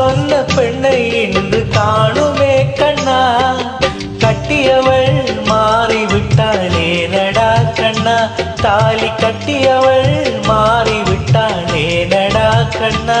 சொன்ன பெண்ணை இன்று காணுமே கண்ணா. கட்டியவள் மாறிவிட்டாளே நடா கண்ணா. தாலி கட்டியவள் மாறிவிட்டாளே நடா கண்ணா.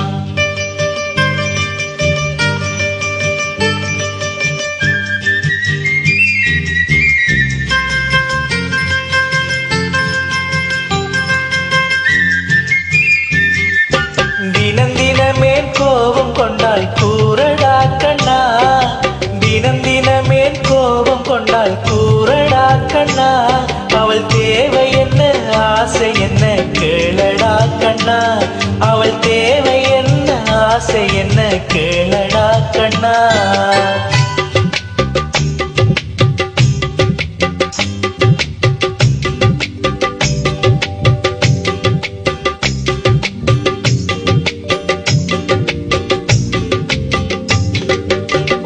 கண்ணா அவள் தேவை என்ன ஆசை என்ன கேளடா கண்ணா.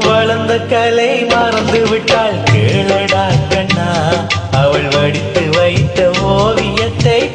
வளர்ந்த கலை மறந்து விட்டாள் கேளடா கண்ணா. அவள் வடித்து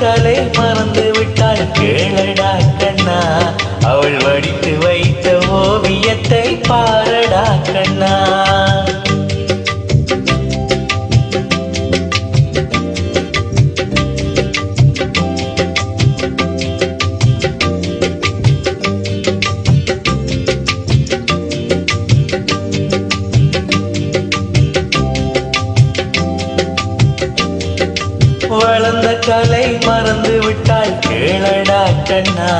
வளர்ந்த கலை மறந்து விட்டால் கேளடா கண்ணா மறந்த கலை மறந்து விட்டாள். கேளடா கண்ணா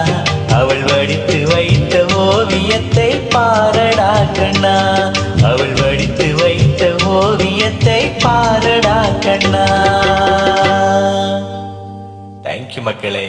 அவள் வடித்து வைத்த ஓவியத்தை பாரடா கண்ணா. அவள் வடித்து வைத்த ஓவியத்தை பாரடா கண்ணா. தேங்க்யூ மக்களே.